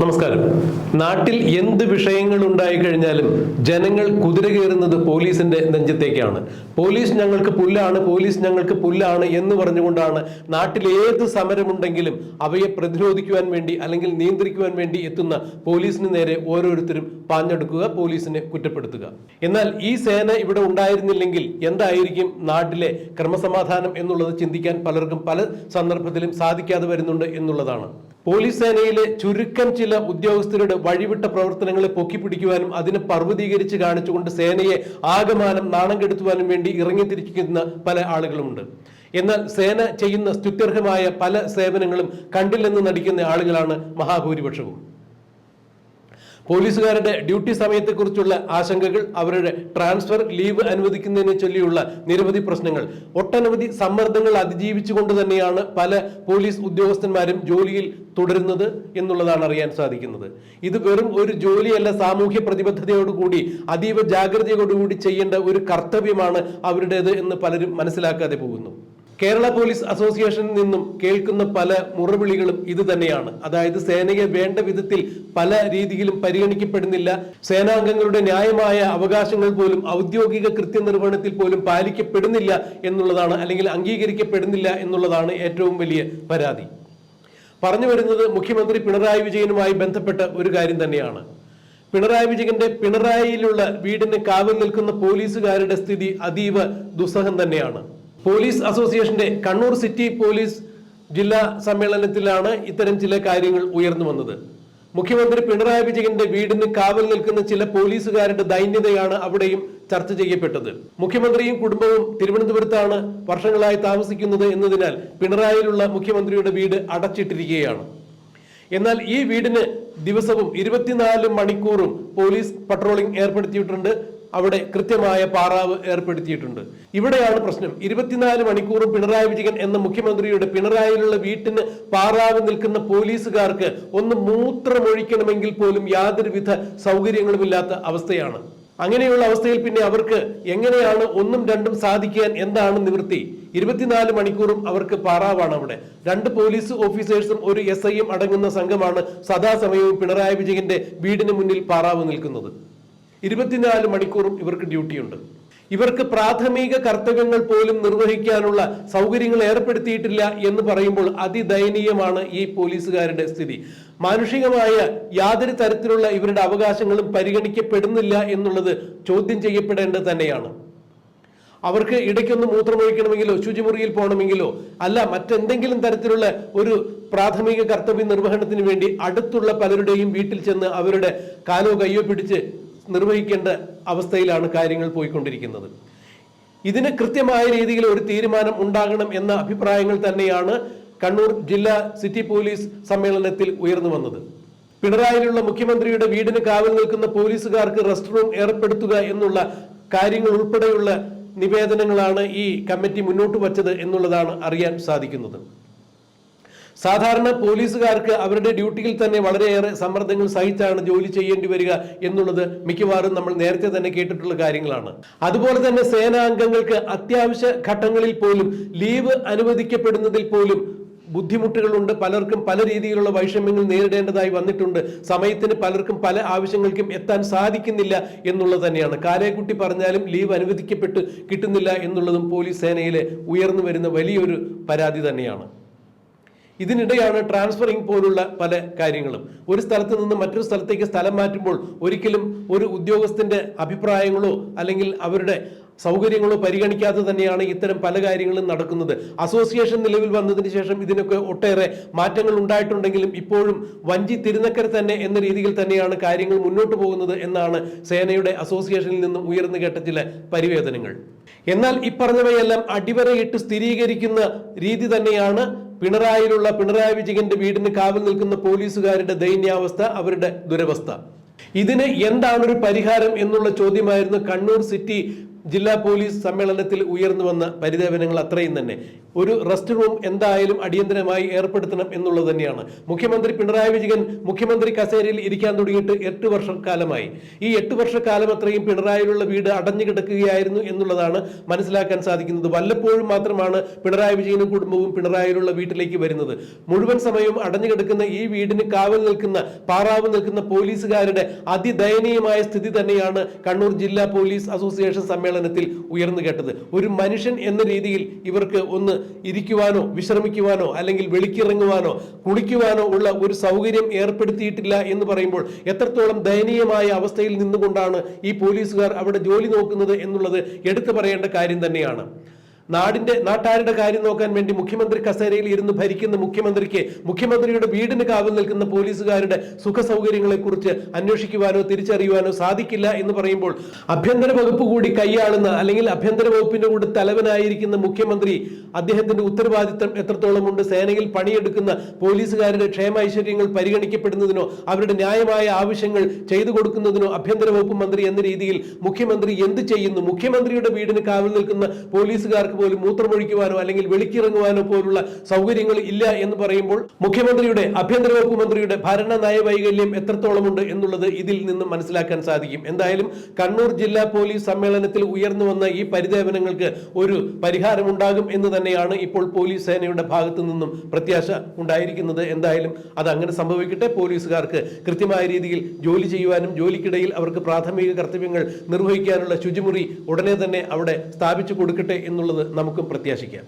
നമസ്കാരം. നാട്ടിൽ എന്ത് വിഷയങ്ങൾ ഉണ്ടായി കഴിഞ്ഞാലും ജനങ്ങൾ കുതിര കയറുന്നത് പോലീസിന്റെ നെഞ്ചത്തേക്കാണ്. പോലീസ് ഞങ്ങൾക്ക് പുല്ലാണ് പോലീസ് ഞങ്ങൾക്ക് പുല്ലാണ് എന്ന് പറഞ്ഞുകൊണ്ടാണ് നാട്ടിൽ ഏത് സമരമുണ്ടെങ്കിലും അവയെ പ്രതിരോധിക്കുവാൻ വേണ്ടി അല്ലെങ്കിൽ നിയന്ത്രിക്കുവാൻ വേണ്ടി എത്തുന്ന പോലീസിന് നേരെ ഓരോരുത്തരും പാഞ്ഞെടുക്കുക പോലീസിനെ കുറ്റപ്പെടുത്തുക. എന്നാൽ ഈ സേന ഇവിടെ ഉണ്ടായിരുന്നില്ലെങ്കിൽ എന്തായിരിക്കും നാട്ടിലെ ക്രമസമാധാനം എന്നുള്ളത് ചിന്തിക്കാൻ പലർക്കും പല സന്ദർഭത്തിലും സാധിക്കാതെ വരുന്നുണ്ട് എന്നുള്ളതാണ്. പോലീസ് സേനയിലെ ചുരുക്കം ചില ഉദ്യോഗസ്ഥരുടെ വഴിവിട്ട പ്രവർത്തനങ്ങളെ പൊക്കിപ്പിടിക്കുവാനും അതിനെ പർവതീകരിച്ച് കാണിച്ചുകൊണ്ട് സേനയെ ആകമാനം നാണം കെടുത്തുവാനും വേണ്ടി ഇറങ്ങിത്തിരിക്കുന്ന പല ആളുകളുമുണ്ട്. എന്നാൽ സേന ചെയ്യുന്ന സ്തുത്യർഹമായ പല സേവനങ്ങളും കണ്ടില്ലെന്ന് നടിക്കുന്ന ആളുകളാണ് മഹാഭൂരിപക്ഷവും. പോലീസുകാരുടെ ഡ്യൂട്ടി സമയത്തെക്കുറിച്ചുള്ള ആശങ്കകൾ അവരുടെ ട്രാൻസ്ഫർ ലീവ് അനുവദിക്കുന്നതിനെ ചൊല്ലിയുള്ള നിരവധി പ്രശ്നങ്ങൾ. ഒട്ടനവധി സമ്മർദ്ദങ്ങൾ അതിജീവിച്ചുകൊണ്ട് തന്നെയാണ് പല പോലീസ് ഉദ്യോഗസ്ഥന്മാരും ജോലിയിൽ തുടരുന്നത് എന്നുള്ളതാണ് അറിയാൻ സാധിക്കുന്നത്. ഇത് വെറും ഒരു ജോലിയല്ല സാമൂഹ്യ പ്രതിബദ്ധതയോടുകൂടി അതീവ ജാഗ്രതയോടുകൂടി ചെയ്യേണ്ട ഒരു കർത്തവ്യമാണ് അവരുടേത് എന്ന് പലരും മനസ്സിലാക്കാതെ പോകുന്നു. കേരള പോലീസ് അസോസിയേഷനിൽ നിന്നും കേൾക്കുന്ന പല മുറവിളികളും ഇത് തന്നെയാണ്. അതായത് സേനയെ വേണ്ട വിധത്തിൽ പല രീതിയിലും പരിഗണിക്കപ്പെടുന്നില്ല. സേനാംഗങ്ങളുടെ ന്യായമായ അവകാശങ്ങൾ പോലും ഔദ്യോഗിക കൃത്യനിർവഹണത്തിൽ പോലും പാലിക്കപ്പെടുന്നില്ല എന്നുള്ളതാണ് അല്ലെങ്കിൽ അംഗീകരിക്കപ്പെടുന്നില്ല എന്നുള്ളതാണ് ഏറ്റവും വലിയ പരാതി. പറഞ്ഞു വരുന്നത് മുഖ്യമന്ത്രി പിണറായി വിജയനുമായി ബന്ധപ്പെട്ട ഒരു കാര്യം തന്നെയാണ്. പിണറായി വിജയന്റെ പിണറായിയിലുള്ള വീടിന് കാവൽ നിൽക്കുന്ന പോലീസുകാരുടെ സ്ഥിതി അതീവ ദുസ്സഹം തന്നെയാണ്. പോലീസ് അസോസിയേഷന്റെ കണ്ണൂർ സിറ്റി പോലീസ് ജില്ലാ സമ്മേളനത്തിലാണ് ഇത്തരം ചില കാര്യങ്ങൾ ഉയർന്നു വന്നത്. മുഖ്യമന്ത്രി പിണറായി വിജയന്റെ വീടിന് കാവൽ നിൽക്കുന്ന ചില പോലീസുകാരുടെ ദൈന്യതയാണ് അവിടെയും ചർച്ച ചെയ്യപ്പെട്ടത്. മുഖ്യമന്ത്രിയും കുടുംബവും തിരുവനന്തപുരത്താണ് വർഷങ്ങളായി താമസിക്കുന്നത് എന്നതിനാൽ പിണറായിയിലുള്ള മുഖ്യമന്ത്രിയുടെ വീട് അടച്ചിട്ടിരിക്കുകയാണ്. എന്നാൽ ഈ വീടിന് ദിവസവും ഇരുപത്തിനാല് മണിക്കൂറും പോലീസ് പട്രോളിംഗ് ഏർപ്പെടുത്തിയിട്ടുണ്ട്. അവിടെ കൃത്യമായ പാറാവ് ഏർപ്പെടുത്തിയിട്ടുണ്ട്. ഇവിടെയാണ് പ്രശ്നം. ഇരുപത്തിനാല് മണിക്കൂറും പിണറായി വിജയൻ എന്ന മുഖ്യമന്ത്രിയുടെ പിണറായിലുള്ള വീട്ടിന് പാറാവ് നിൽക്കുന്ന പോലീസുകാർക്ക് ഒന്ന് മൂത്രമൊഴിക്കണമെങ്കിൽ പോലും യാതൊരുവിധ സൗകര്യങ്ങളുമില്ലാത്ത അവസ്ഥയാണ്. അങ്ങനെയുള്ള അവസ്ഥയിൽ പിന്നെ അവർക്ക് എങ്ങനെയാണ് ഒന്നും രണ്ടും സാധിക്കാൻ എന്താണ് നിവൃത്തി? ഇരുപത്തിനാല് മണിക്കൂറും അവർക്ക് പാറാവാണ് അവിടെ. രണ്ട് പോലീസ് ഓഫീസേഴ്സും ഒരു എസ് ഐയും അടങ്ങുന്ന സംഘമാണ് സദാസമയവും പിണറായി വിജയന്റെ വീടിന് മുന്നിൽ പാറാവ് നിൽക്കുന്നത്. ഇരുപത്തിനാല് മണിക്കൂറും ഇവർക്ക് ഡ്യൂട്ടിയുണ്ട്. ഇവർക്ക് പ്രാഥമിക കർത്തവ്യങ്ങൾ പോലും നിർവഹിക്കാനുള്ള സൗകര്യങ്ങൾ ഏർപ്പെടുത്തിയിട്ടില്ല എന്ന് പറയുമ്പോൾ അതിദയനീയമാണ് ഈ പോലീസുകാരുടെ സ്ഥിതി. മാനുഷികമായ യാതൊരു തരത്തിലുള്ള ഇവരുടെ അവകാശങ്ങളും പരിഗണിക്കപ്പെടുന്നില്ല എന്നുള്ളത് ചോദ്യം ചെയ്യപ്പെടേണ്ടത് തന്നെയാണ്. അവർക്ക് ഇടയ്ക്കൊന്ന് മൂത്രമൊഴിക്കണമെങ്കിലോ ശുചിമുറിയിൽ പോകണമെങ്കിലോ അല്ല മറ്റെന്തെങ്കിലും തരത്തിലുള്ള ഒരു പ്രാഥമിക കർത്തവ്യ നിർവഹണത്തിന് വേണ്ടി അടുത്തുള്ള പലരുടെയും വീട്ടിൽ ചെന്ന് അവരുടെ കാലോ കയ്യോ പിടിച്ച് നിർവഹിക്കേണ്ട അവസ്ഥയിലാണ് കാര്യങ്ങൾ പോയിക്കൊണ്ടിരിക്കുന്നത്. ഇതിന് കൃത്യമായ രീതിയിൽ ഒരു തീരുമാനം ഉണ്ടാകണം എന്ന അഭിപ്രായങ്ങൾ തന്നെയാണ് കണ്ണൂർ ജില്ലാ സിറ്റി പോലീസ് സമ്മേളനത്തിൽ ഉയർന്നു വന്നത്. പിണറായിലുള്ള മുഖ്യമന്ത്രിയുടെ വീടിന് കാവൽ നിൽക്കുന്ന പോലീസുകാർക്ക് റെസ്റ്റ് റൂം ഏർപ്പെടുത്തുക എന്നുള്ള കാര്യങ്ങൾ ഉൾപ്പെടെയുള്ള നിവേദനങ്ങളാണ് ഈ കമ്മിറ്റി മുന്നോട്ട് വച്ചത് എന്നുള്ളതാണ് അറിയാൻ സാധിക്കുന്നത്. സാധാരണ പോലീസുകാർക്ക് അവരുടെ ഡ്യൂട്ടിയിൽ തന്നെ വളരെയേറെ സമ്മർദ്ദങ്ങൾ സഹിച്ചാണ് ജോലി ചെയ്യേണ്ടി വരിക എന്നുള്ളത് മിക്കവാറും നമ്മൾ നേരത്തെ തന്നെ കേട്ടിട്ടുള്ള കാര്യങ്ങളാണ്. അതുപോലെ തന്നെ സേനാംഗങ്ങൾക്ക് അത്യാവശ്യ ഘട്ടങ്ങളിൽ പോലും ലീവ് അനുവദിക്കപ്പെടുന്നതിൽ പോലും ബുദ്ധിമുട്ടുകളുണ്ട്. പലർക്കും പല രീതിയിലുള്ള വൈഷമ്യങ്ങൾ നേരിടേണ്ടതായി വന്നിട്ടുണ്ട്. സമയത്തിന് പലർക്കും പല ആവശ്യങ്ങൾക്കും എത്താൻ സാധിക്കുന്നില്ല എന്നുള്ളത് തന്നെയാണ്. കാലേക്കുട്ടി പറഞ്ഞാലും ലീവ് അനുവദിക്കപ്പെട്ട് കിട്ടുന്നില്ല എന്നുള്ളതും പോലീസ് സേനയിലെ ഉയർന്നു വരുന്ന വലിയൊരു പരാതി തന്നെയാണ്. ഇതിനിടെയാണ് ട്രാൻസ്ഫറിങ് പോലുള്ള പല കാര്യങ്ങളും. ഒരു സ്ഥലത്ത് നിന്ന് മറ്റൊരു സ്ഥലത്തേക്ക് സ്ഥലം മാറ്റുമ്പോൾ ഒരിക്കലും ഒരു ഉദ്യോഗസ്ഥന്റെ അഭിപ്രായങ്ങളോ അല്ലെങ്കിൽ അവരുടെ സൗകര്യങ്ങളോ പരിഗണിക്കാതെ തന്നെയാണ് ഇത്തരം പല കാര്യങ്ങളും നടക്കുന്നത്. അസോസിയേഷൻ നിലവിൽ വന്നതിന് ശേഷം ഇതിനൊക്കെ ഒട്ടേറെ മാറ്റങ്ങൾ ഉണ്ടായിട്ടുണ്ടെങ്കിലും ഇപ്പോഴും വഞ്ചി തിരുനക്കര തന്നെ എന്ന രീതിയിൽ തന്നെയാണ് കാര്യങ്ങൾ മുന്നോട്ട് പോകുന്നത് എന്നാണ് സേനയുടെ അസോസിയേഷനിൽ നിന്നും ഉയർന്നു കേട്ട ചില പരിവേദനങ്ങൾ. എന്നാൽ ഇപ്പറഞ്ഞവയെല്ലാം അടിവരയിട്ട് സ്ഥിരീകരിക്കുന്ന രീതി തന്നെയാണ് പിണറായിലുള്ള പിണറായി വിജയന്റെ വീടിന് കാവൽ നിൽക്കുന്ന പോലീസുകാരുടെ ദയനീയാവസ്ഥ അവരുടെ ദുരവസ്ഥ. ഇതിന് എന്താണ് ഒരു പരിഹാരം എന്നുള്ള ചോദ്യമായിരുന്നു കണ്ണൂർ സിറ്റി ജില്ലാ പോലീസ് സമ്മേളനത്തിൽ ഉയർന്നു വന്ന പരിദേവനങ്ങൾ അത്രയും തന്നെ. ഒരു റെസ്റ്റ് റൂം എന്തായാലും അടിയന്തരമായി ഏർപ്പെടുത്തണം എന്നുള്ളത് തന്നെയാണ്. മുഖ്യമന്ത്രി പിണറായി വിജയൻ മുഖ്യമന്ത്രി കസേരയിൽ ഇരിക്കാൻ തുടങ്ങിയിട്ട് എട്ട് വർഷക്കാലമായി. ഈ എട്ട് വർഷക്കാലം അത്രയും പിണറായിലുള്ള വീട് അടഞ്ഞു കിടക്കുകയായിരുന്നു എന്നുള്ളതാണ് മനസ്സിലാക്കാൻ സാധിക്കുന്നത്. വല്ലപ്പോഴും മാത്രമാണ് പിണറായി വിജയനും കുടുംബവും പിണറായിലുള്ള വീട്ടിലേക്ക് വരുന്നത്. മുഴുവൻ സമയവും അടഞ്ഞു കിടക്കുന്ന ഈ വീടിന് കാവൽ നിൽക്കുന്ന പാറാവ് നിൽക്കുന്ന പോലീസുകാരുടെ അതിദയനീയമായ സ്ഥിതി തന്നെയാണ് കണ്ണൂർ ജില്ലാ പോലീസ് അസോസിയേഷൻ സമ്മേളനത്തിൽ ഉയർന്നു കേട്ടത്. ഒരു മനുഷ്യൻ എന്ന രീതിയിൽ ഇവർക്ക് ഒന്ന് ഇരിക്കുവാനോ വിശ്രമിക്കുവാനോ അല്ലെങ്കിൽ വെളിക്കിറങ്ങുവാനോ കുളിക്കുവാനോ ഉള്ള ഒരു സൗകര്യം ഏർപ്പെടുത്തിയിട്ടില്ല എന്ന് പറയുമ്പോൾ എത്രത്തോളം ദയനീയമായ അവസ്ഥയിൽ നിന്നുകൊണ്ടാണ് ഈ പോലീസുകാർ അവിടെ ജോലി നോക്കുന്നത് എന്നുള്ളത് എടുത്തു പറയേണ്ട കാര്യം തന്നെയാണ്. നാടിന്റെ നാട്ടാരുടെ കാര്യം നോക്കാൻ വേണ്ടി മുഖ്യമന്ത്രി കസേരയിൽ ഇരുന്ന് ഭരിക്കുന്ന മുഖ്യമന്ത്രിക്ക് മുഖ്യമന്ത്രിയുടെ വീടിന് കാവൽ നിൽക്കുന്ന പോലീസുകാരുടെ സുഖ സൗകര്യങ്ങളെ കുറിച്ച് അന്വേഷിക്കുവാനോ തിരിച്ചറിയുവാനോ സാധിക്കില്ല എന്ന് പറയുമ്പോൾ ആഭ്യന്തര വകുപ്പ് കൂടി കൈയാളുന്ന അല്ലെങ്കിൽ ആഭ്യന്തര വകുപ്പിന്റെ കൂടെ തലവനായിരിക്കുന്ന മുഖ്യമന്ത്രി അദ്ദേഹത്തിന്റെ ഉത്തരവാദിത്തം എത്രത്തോളം ഉണ്ട്? സേനയിൽ പണിയെടുക്കുന്ന പോലീസുകാരുടെ ക്ഷേമ ഐശ്വര്യങ്ങൾ പരിഗണിക്കപ്പെടുന്നതിനോ അവരുടെ ന്യായമായ ആവശ്യങ്ങൾ ചെയ്തു കൊടുക്കുന്നതിനോ ആഭ്യന്തര വകുപ്പ് മന്ത്രി എന്ന രീതിയിൽ മുഖ്യമന്ത്രി എന്ത് ചെയ്യുന്നു? മുഖ്യമന്ത്രിയുടെ വീടിന് കാവൽ നിൽക്കുന്ന പോലീസുകാർക്ക് പോലും മൂത്രമൊഴിക്കുവാനോ അല്ലെങ്കിൽ വെളിക്കിറങ്ങുവാനോ പോലുള്ള സൗകര്യങ്ങൾ ഇല്ല എന്ന് പറയുമ്പോൾ മുഖ്യമന്ത്രിയുടെ ആഭ്യന്തര വകുപ്പ് മന്ത്രിയുടെ ഭരണ നയവൈകല്യം എത്രത്തോളമുണ്ട് എന്നുള്ളത് ഇതിൽ നിന്നും മനസ്സിലാക്കാൻ സാധിക്കും. എന്തായാലും കണ്ണൂർ ജില്ലാ പോലീസ് സമ്മേളനത്തിൽ ഉയർന്നു വന്ന ഈ പരിദേവനങ്ങൾക്ക് ഒരു പരിഹാരമുണ്ടാകും എന്ന് തന്നെയാണ് ഇപ്പോൾ പോലീസ് സേനയുടെ ഭാഗത്തു നിന്നും പ്രത്യാശ ഉണ്ടായിരിക്കുന്നത്. എന്തായാലും അത് അങ്ങനെ സംഭവിക്കട്ടെ. പോലീസുകാർക്ക് കൃത്യമായ രീതിയിൽ ജോലി ചെയ്യുവാനും ജോലിക്കിടയിൽ അവർക്ക് പ്രാഥമിക കർത്തവ്യങ്ങൾ നിർവഹിക്കാനുള്ള ശുചിമുറി ഉടനെ തന്നെ അവിടെ സ്ഥാപിച്ചു കൊടുക്കട്ടെ എന്നുള്ളത് നമുക്കും പ്രത്യാശിക്കാം.